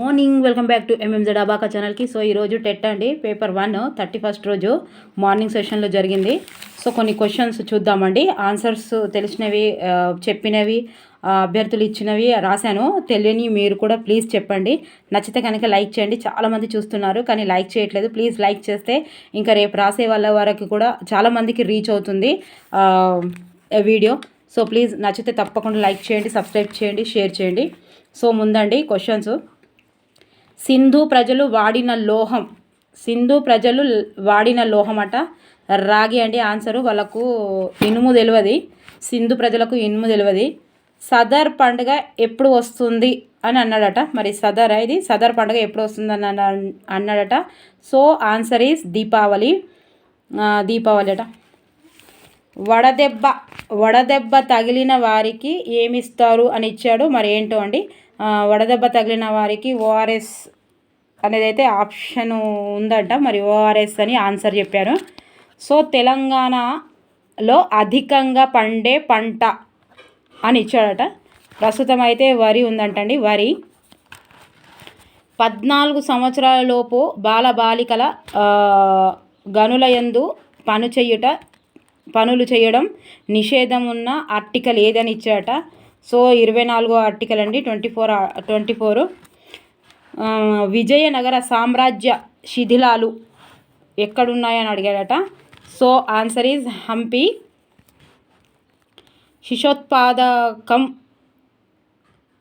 Morning welcome back to MMZ abaca ఛానల్కి so ఈరోజు TET అండి. పేపర్ వన్ థర్టీ ఫస్ట్ రోజు మార్నింగ్ సెషన్లో జరిగింది. సో కొన్ని క్వశ్చన్స్ చూద్దామండి. ఆన్సర్స్ తెలిసినవి చెప్పినవి అభ్యర్థులు ఇచ్చినవి రాశాను. తెలియని మీరు కూడా ప్లీజ్ చెప్పండి. నచ్చితే కనుక లైక్ చేయండి. చాలామంది చూస్తున్నారు కానీ లైక్ చేయట్లేదు. ప్లీజ్ లైక్ చేస్తే ఇంకా రేపు రాసే వాళ్ళ వరకు కూడా చాలామందికి రీచ్ అవుతుంది వీడియో సో ప్లీజ్ నచ్చితే తప్పకుండా లైక్ చేయండి సబ్స్క్రైబ్ చేయండి షేర్ చేయండి. సో ముందండి క్వశ్చన్స్ సింధు ప్రజలు వాడిన లోహం. సింధు ప్రజలు వాడిన లోహం అట రాగి అండి ఆన్సరు వాళ్ళకు ఇనుము తెలియదు సింధు ప్రజలకు ఇనుము తెలియదు సదర్ పండుగ ఎప్పుడు వస్తుంది అని అన్నాడట. మరి సదర్ ఇది సదర్ పండుగ ఎప్పుడు వస్తుంది అని అన్నాడట. So answer is Deepavali. Deepavali అట. వడదెబ్బ. వడదెబ్బ తగిలిన వారికి ఏమిస్తారు అని ఇచ్చాడు. మరి ఏంటో అండి? వడదెబ్బ తగిలిన వారికి ఓఆర్ఎస్ అనేది అయితే ఆప్షన్ ఉందంట. మరి ఓఆర్ఎస్ అని ఆన్సర్ చెప్పారు. సో తెలంగాణలో అధికంగా పండే పంట అని ఇచ్చాడట. ప్రస్తుతం అయితే వరి ఉందంటండి. వరి పద్నాలుగు సంవత్సరాల లోపు బాలబాలికల గనుల యందు పను చెయ్యుట పనులు చేయడం నిషేధం ఉన్న ఆర్టికల్ ఏదని ఇచ్చాట సో ఇరవై నాలుగో ఆర్టికల్ అండి twenty four twenty four. Vijayanagara సామ్రాజ్య శిథిలాలు ఎక్కడున్నాయని అడిగాడట. So answer is Hampi. శిశోత్పాదకం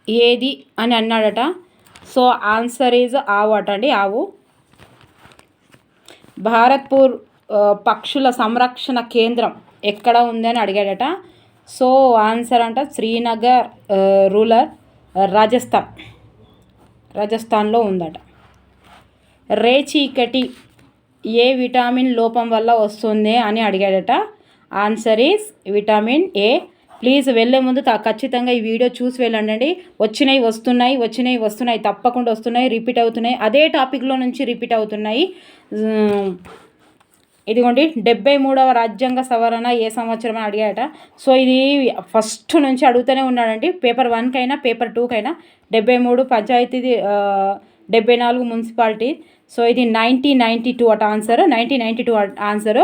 ఏది అని అన్నాడట. సో ఆన్సర్ ఈజ్ ఆవు అట అండి ఆవు. భారత్పూర్ పక్షుల సంరక్షణ కేంద్రం ఎక్కడ ఉందని అడిగాడట. సో ఆన్సర్ అంట శ్రీనగర్ ఆ, రూరల్ రాజస్థాన్. రాజస్థాన్లో ఉందట. రేచీకటి ఏ విటామిన్ లోపం వల్ల వస్తుంది అని అడిగాడట. Answer is vitamin A. Please వెళ్ళే ముందు ఖచ్చితంగా ఈ వీడియో చూసి వెళ్ళండి వచ్చినాయి వస్తున్నాయి వచ్చినాయి వస్తున్నాయి తప్పకుండా వస్తున్నాయి రిపీట్ అవుతున్నాయి. అదే టాపిక్లో నుంచి రిపీట్ అవుతున్నాయి. ఇదిగోండి డెబ్బై మూడవ రాజ్యాంగ సవరణ ఏ సంవత్సరం అని అడిగాట సో ఇది ఫస్ట్ నుంచి అడుగుతూనే ఉన్నాడండి. పేపర్ వన్కైనా పేపర్ టూకైనా డెబ్బై మూడు పంచాయతీది డెబ్బై నాలుగు మున్సిపాలిటీ. సో ఇది నైన్టీన్ నైంటీ టూ అట answer nineteen ninety two answer.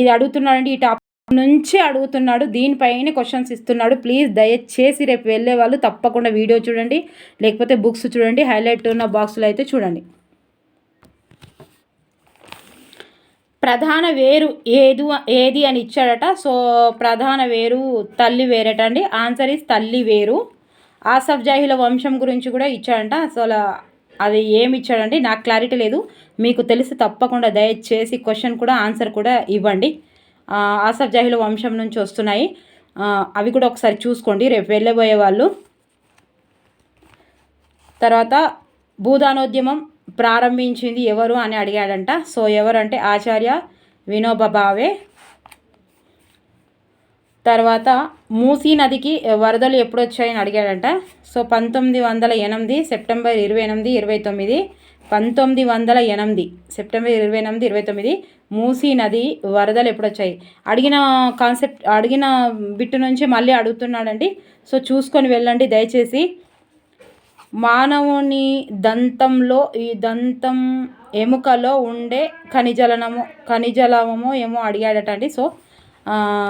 ఇది అడుగుతున్నాడండి ఈ టాపిక్ నుంచి అడుగుతున్నాడు దీనిపైన క్వశ్చన్స్ ఇస్తున్నాడు. ప్లీజ్ దయచేసి రేపు వెళ్ళే వాళ్ళు తప్పకుండా వీడియో చూడండి లేకపోతే బుక్స్ చూడండి హైలైట్ ఉన్న బాక్సులు అయితే చూడండి. ప్రధాన వేరు ఏదు ఏది అని ఇచ్చాడట. సో ప్రధాన వేరు తల్లి వేరట అండి. ఆన్సర్ ఇస్ తల్లి వేరు. ఆసఫ్ జాహిల వంశం గురించి కూడా ఇచ్చాడంట. అసలు అది ఏమి ఇచ్చాడండి? నాకు క్లారిటీ లేదు. మీకు తెలిసి తప్పకుండా దయచేసి క్వశ్చన్ కూడా ఆన్సర్ కూడా ఇవ్వండి. ఆసఫ్ జాహిల వంశం నుంచి వస్తున్నాయి. అవి కూడా ఒకసారి చూసుకోండి. రేపు వెళ్ళబోయే వాళ్ళు. తర్వాత భూదానోద్యమం ప్రారంభించింది ఎవరు అని అడిగాడంట. సో ఎవరంటే ఆచార్య వినోబా భావే తర్వాత మూసీ నదికి వరదలు ఎప్పుడు వచ్చాయని అడిగాడంట. సో పంతొమ్మిది వందల ఎనిమిది సెప్టెంబర్ ఇరవై ఎనిమిది ఇరవై తొమ్మిది. పంతొమ్మిది వందల ఎనిమిది సెప్టెంబర్ ఇరవై ఎనిమిది ఇరవై తొమ్మిది మూసీ నది వరదలు ఎప్పుడు వచ్చాయి అడిగిన కాన్సెప్ట్ అడిగిన బిట్టు నుంచి మళ్ళీ అడుగుతున్నాడండి. సో చూసుకొని వెళ్ళండి దయచేసి మానవుని దంతంలో ఈ దంతం ఎముకలో ఉండే ఖనిజలనము ఖనిజలము ఏమో అడిగాడట అండి. సో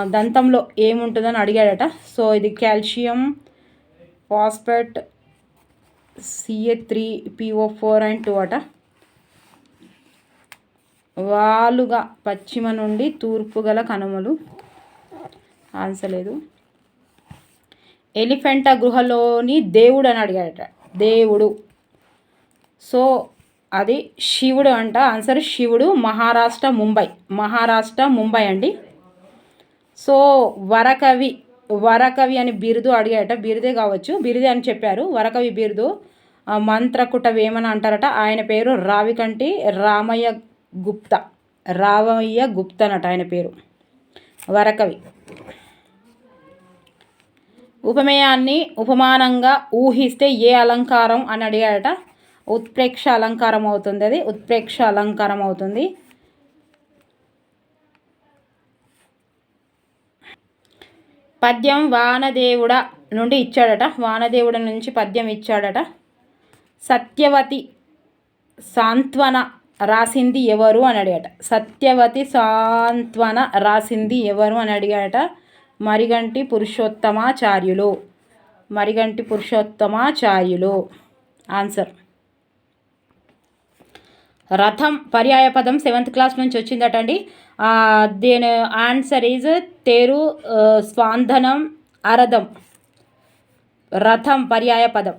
దంతంలో ఏముంటుందని అడిగాడట. సో ఇది calcium phosphate C A three P O four and two అట. వాలుగా పశ్చిమ నుండి తూర్పు గల కనుమలు ఆన్సర్ లేదు. ఎలిఫెంటా గుహలోని దేవుడు అని అడిగాడట. దేవుడు. సో అది శివుడు అంట. ఆన్సర్ శివుడు మహారాష్ట్ర ముంబై. మహారాష్ట్ర ముంబై అండి. సో వరకవి. వరకవి అని బిరుదు అడిగాట బిరుదే కావచ్చు. బిరుదే అని చెప్పారు. వరకవి బిరుదు. మంత్రకుట వేమన అంటారట. ఆయన పేరు రావికంటి రామయ్య గుప్త రామయ్య గుప్తనట ఆయన పేరు. వరకవి. ఉపమేయాన్ని ఉపమానంగా ఊహిస్తే ఏ అలంకారం అని అడిగాడట? ఉత్ప్రేక్ష అలంకారం అవుతుంది అది. ఉత్ప్రేక్ష అలంకారం అవుతుంది. పద్యం వానదేవుడ నుండి ఇచ్చాడట. వానదేవుడ నుంచి పద్యం ఇచ్చాడట. సత్యవతి సాంత్వన రాసింది ఎవరు అని అడిగాట. సత్యవతి సాంత్వన రాసింది ఎవరు అని అడిగాట. మరిగంటి పురుషోత్తమాచార్యులు. మరిగంటి పురుషోత్తమాచార్యులు. ఆన్సర్ రథం పర్యాయ పదం సెవెంత్ క్లాస్ నుంచి వచ్చిందట అండి దీని ఆన్సర్ ఈజ్ తేరు స్వాంధనం అరథం రథం పర్యాయ పదం.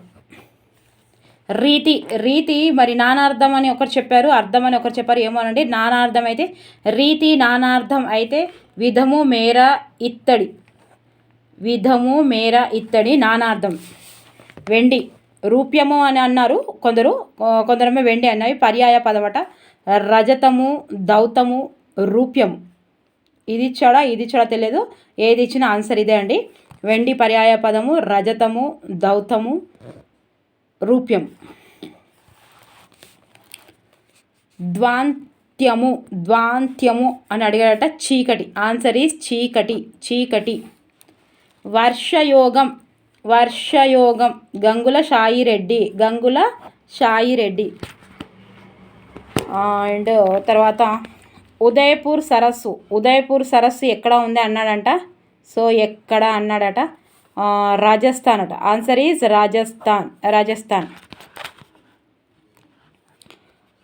రీతి రీతి మరి నానార్థం అని ఒకరు చెప్పారు అర్థం అని ఒకరు చెప్పారు ఏమోనండి నానార్థం అయితే రీతి నానార్థం అయితే విధము మేర ఇత్తడి. విధము మేర ఇత్తడి నానార్థం. వెండి. రూప్యము అని అన్నారు కొందరు. కొందరమే వెండి అన్నవి. పర్యాయ పదమట రజతము దౌతము రూప్యము. ఇది ఇచ్చాడా? ఇది ఇచ్చాడా తెలియదు. ఏది ఇచ్చిన ఆన్సర్ ఇదే అండి. వెండి పర్యాయ పదము రజతము దౌతము రూప్యం ద్వాంత్యము ద్వాంత్యము అని అడిగాడట చీకటి. ఆన్సర్ ఈస్ చీకటి చీకటి. వర్షయోగం వర్షయోగం. గంగుల షాయిరెడ్డి గంగుల షాయిరెడ్డి. అండ్ తర్వాత ఉదయపూర్ సరస్సు ఉదయపూర్ సరస్సు ఎక్కడ ఉంది అన్నాడంట. సో ఎక్కడ అన్నాడట? రాజస్థాన్ అట. Answer is Rajasthan Rajasthan.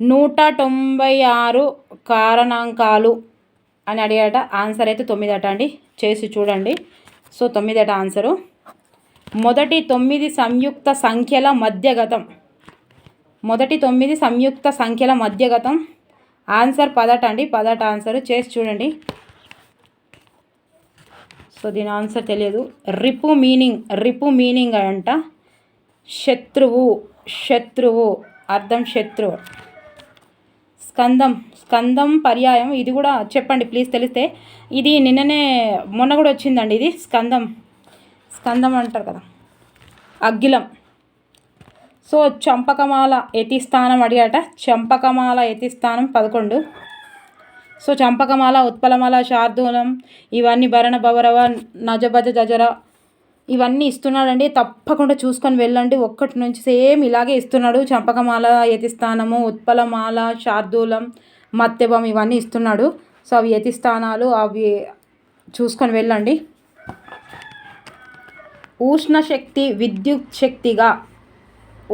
నూట తొంభై ఆరు కారణాంకాలు అని అడిగాట ఆన్సర్ అయితే తొమ్మిది అట అండి. చేసి చూడండి. సో తొమ్మిది అట ఆన్సరు. మొదటి తొమ్మిది సంయుక్త సంఖ్యల మధ్యగతం. మొదటి తొమ్మిది సంయుక్త సంఖ్యల మధ్యగతం. ఆన్సర్ పదట అండి. పదట ఆన్సర్. చేసి చూడండి. సో దీని ఆన్సర్ తెలియదు. రిపు మీనింగ్ రిపు మీనింగ్ అంట. శత్రువు శత్రువు అర్థం శత్రువు. స్కందం స్కందం పర్యాయం. ఇది కూడా చెప్పండి ప్లీజ్ తెలిస్తే. ఇది నిన్ననే మొన్న కూడా వచ్చిందండి ఇది స్కందం. స్కందం అంటారు కదా. అగ్గిలం. సో చంపకమాల యతిస్థానం అడిగాట. చంపకమాల యతిస్థానం పదకొండు. సో చంపకమాల ఉత్పలమాల శార్దూలం ఇవన్నీ భరణ భవరవ నజభజ జజర ఇవన్నీ ఇస్తున్నాడండి. తప్పకుండా చూసుకొని వెళ్ళండి. ఒక్కటి నుంచి సేమ్ ఇలాగే ఇస్తున్నాడు. చంపకమాల యతిస్థానము ఉత్పలమాల శార్దూలం మత్యభం ఇవన్నీ ఇస్తున్నాడు. సో అవి యతిస్థానాలు అవి చూసుకొని వెళ్ళండి. ఉష్ణశక్తి విద్యుత్ శక్తిగా.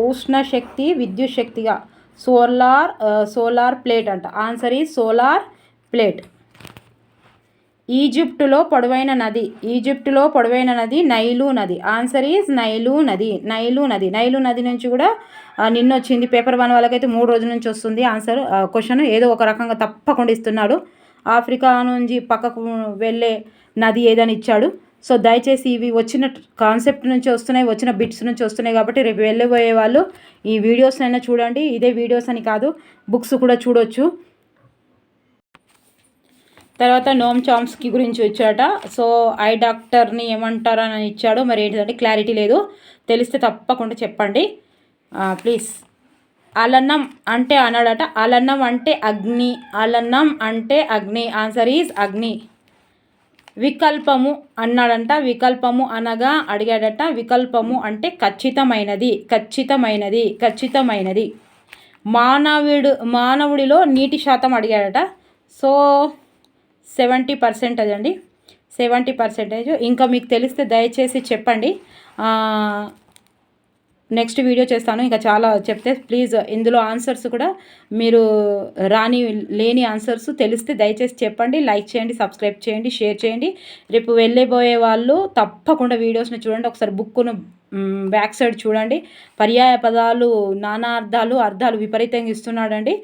ఉష్ణశక్తి విద్యుత్ శక్తిగా. సోలార్ సోలార్ ప్లేట్ అంట. ఆన్సర్ ఈ సోలార్ ప్లేట్. ఈజిప్టులో పొడవైన నది. ఈజిప్టులో పొడవైన నది నైలు నది. ఆన్సర్ ఈజ్ నైలు నది. నైలు నది. నైలు నది నుంచి కూడా నిన్న వచ్చింది పేపర్ వన్ వాళ్ళకైతే మూడు రోజుల నుంచి వస్తుంది ఆన్సర్. క్వశ్చన్ ఏదో ఒక రకంగా తప్పకుండా ఇస్తున్నాడు. ఆఫ్రికా నుంచి పక్కకు వెళ్ళే నది ఏదని ఇచ్చాడు. సో దయచేసి ఇవి వచ్చిన కాన్సెప్ట్ నుంచి వస్తున్నాయి వచ్చిన బిట్స్ నుంచి వస్తున్నాయి కాబట్టి రేపు వెళ్ళబోయే వాళ్ళు ఈ వీడియోస్ అయినా చూడండి. ఇదే వీడియోస్ అని కాదు బుక్స్ కూడా చూడొచ్చు. తర్వాత నోమ్ చామ్స్కి గురించి వచ్చాట సో ఐ డాక్టర్ని ఏమంటారని ఇచ్చాడో మరి ఏంటిదంటే క్లారిటీ లేదు. తెలిస్తే తప్పకుండా చెప్పండి. ప్లీజ్. అలన్నం అంటే అన్నాడట. అలన్నం అంటే అగ్ని. అలన్నం అంటే అగ్ని. ఆన్సర్ ఈజ్ అగ్ని. వికల్పము అన్నాడంట. వికల్పము అనగా అడిగాడట. వికల్పము అంటే ఖచ్చితమైనది. ఖచ్చితమైనది. ఖచ్చితమైనది. మానవుడు మానవుడిలో నీటి శాతం అడిగాడట. సో సెవెంటీ పర్సెంటేజ్ అండి. Seventy percentage. ఇంకా మీకు తెలిస్తే దయచేసి చెప్పండి. నెక్స్ట్ వీడియో చేస్తాను. ఇంకా చాలా చెప్తే ప్లీజ్ ఇందులో ఆన్సర్స్ కూడా మీరు రాని లేని ఆన్సర్స్ తెలిస్తే దయచేసి చెప్పండి. లైక్ చేయండి సబ్స్క్రైబ్ చేయండి షేర్ చేయండి. రేపు వెళ్ళిపోయే వాళ్ళు తప్పకుండా వీడియోస్ని చూడండి. ఒకసారి బుక్ను బ్యాక్ సైడ్ చూడండి. పర్యాయ పదాలు నానా అర్థాలు అర్థాలు విపరీతంగా ఇస్తున్నాడండి.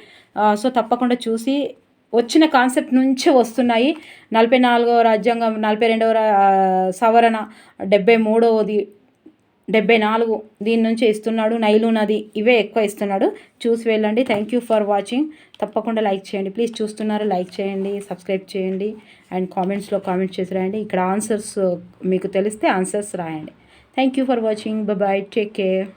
సో తప్పకుండా చూసి వచ్చిన కాన్సెప్ట్ నుంచే వస్తున్నాయి. నలభై నాలుగవ రాజ్యాంగం నలభై రెండవ సవరణ డెబ్బై మూడవది డెబ్బై నాలుగు దీని నుంచి ఇస్తున్నాడు. నైలు నది ఇవే ఎక్కువ ఇస్తున్నాడు. చూసి వెళ్ళండి. థ్యాంక్ యూ ఫర్ వాచింగ్ తప్పకుండా లైక్ చేయండి. ప్లీజ్ చూస్తున్నారు లైక్ చేయండి సబ్స్క్రైబ్ చేయండి అండ్ కామెంట్స్లో కామెంట్ చేసి రాయండి. ఇక్కడ ఆన్సర్స్ మీకు తెలిస్తే ఆన్సర్స్ రాయండి. Thank you for watching bye take care